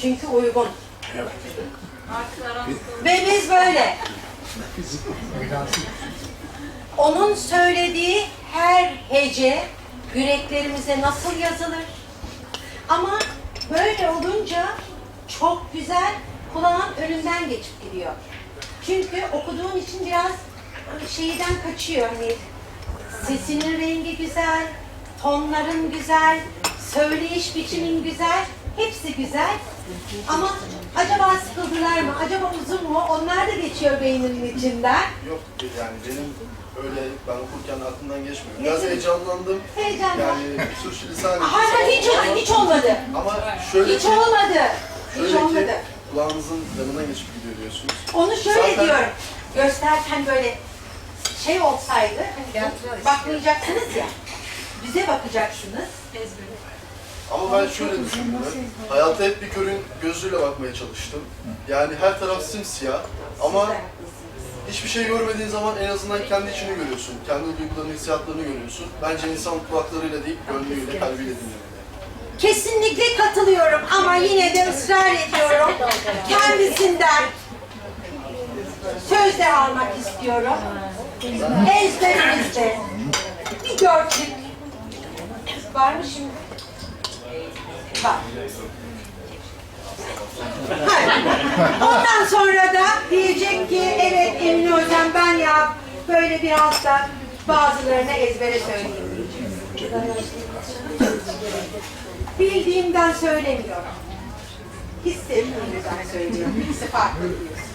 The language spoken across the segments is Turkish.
Çünkü uygun. Ve biz böyle. Onun söylediği her hece yüreklerimize nasıl yazılır? Ama böyle olunca çok güzel kulağın önünden geçip gidiyor. Çünkü okuduğun için biraz şeyden kaçıyor hani sesinin rengi güzel, tonların güzel, söyleyiş biçimin güzel, hepsi güzel. Ama acaba sıkıldılar mı, acaba uzun mu? Onlar da geçiyor beyninin içinden. Yok yani benim öyle ben okurken aklımdan geçmiyor. Biraz tür- heyecanlandım. Heyecandan. Yani sürçülisan Hayır hiç, hiç olmadı. Ama şöyle Hiç ki, olmadı. Hiç şöyle olmadı. ki kulağınızın yanına geçip gidiyor diyorsunuz. Onu şöyle Zaten- diyorum. Gösterken böyle şey olsaydı, hani bakmayacaksınız ya. Bize bakacaksınız. Ama ben şöyle düşündüm. Hayata hep bir körün gözüyle bakmaya çalıştım. Yani her taraf simsiyah ama hiçbir şey görmediğin zaman en azından kendi içini görüyorsun. Kendi duygularını, hissiyatlarını görüyorsun. Bence insan kulaklarıyla değil, gönlüyle, kalbiyle dinlemeli. Kesinlikle katılıyorum ama yine de ısrar ediyorum. Kendisinden sözler almak istiyorum. Ezberimizde bir dörtlük var mı şimdi? Hayır. Ondan sonra da diyecek ki evet Emine Hocam ben ya böyle biraz da bazılarına ezbere söyleyeyim. Bildiğimden söylemiyorum. Hissettiğimden söylüyorum. İkisi farklı biliyorsun.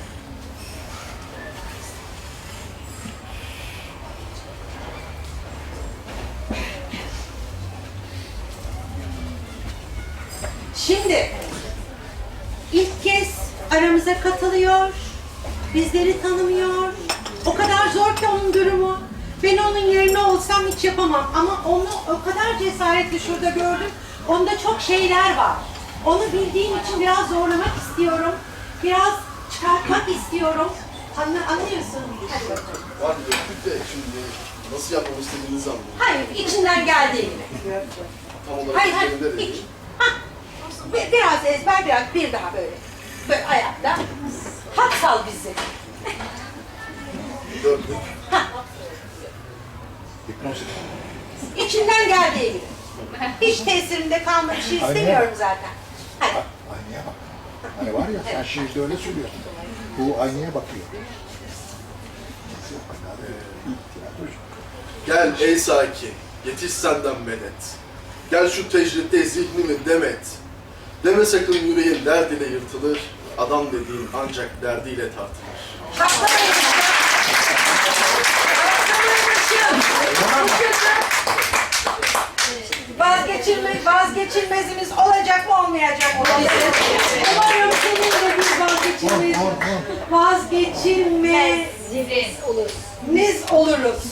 Şimdi ilk kez aramıza katılıyor. Bizleri tanımıyor. O kadar zor ki onun durumu. Ben onun yerine olsam hiç yapamam. Ama onu o kadar cesaretli şurada gördüm. Onda çok şeyler var. Onu bildiğim için biraz zorlamak istiyorum. Biraz çıkartmak istiyorum. Anla, anlıyorsun. Hadi bakalım. Var döktük de şimdi nasıl yapmamı istediğinizi anlıyorum. Hayır, içinden geldiği gibi. Tam olarak Hayır, hayır, üzerinde de hiç. değil. Hah. Bir- Biraz ezber, biraz bir daha böyle. Böyle ayakta. Hat sal bizi. Dörtlük. İçinden geldiği gibi. Hiç tesirinde kalmak şey istemiyorum zaten. Hadi. Aynaya bak. Hani var ya sen şiirde öyle söylüyorsun. Bu aynaya bakıyor. O kadar Gel ey sakin, yetiş senden medet. Gel şu tecritte zihnimi demet. Deme sakın yüreğin derd ile yırtılır. Adam dediğin ancak derdiyle tartılır. Vazgeçilmez, vazgeçilmezimiz olacak mı olmayacak mı? Umarım senin de bir vazgeçilmez, vazgeçilmez oluruz.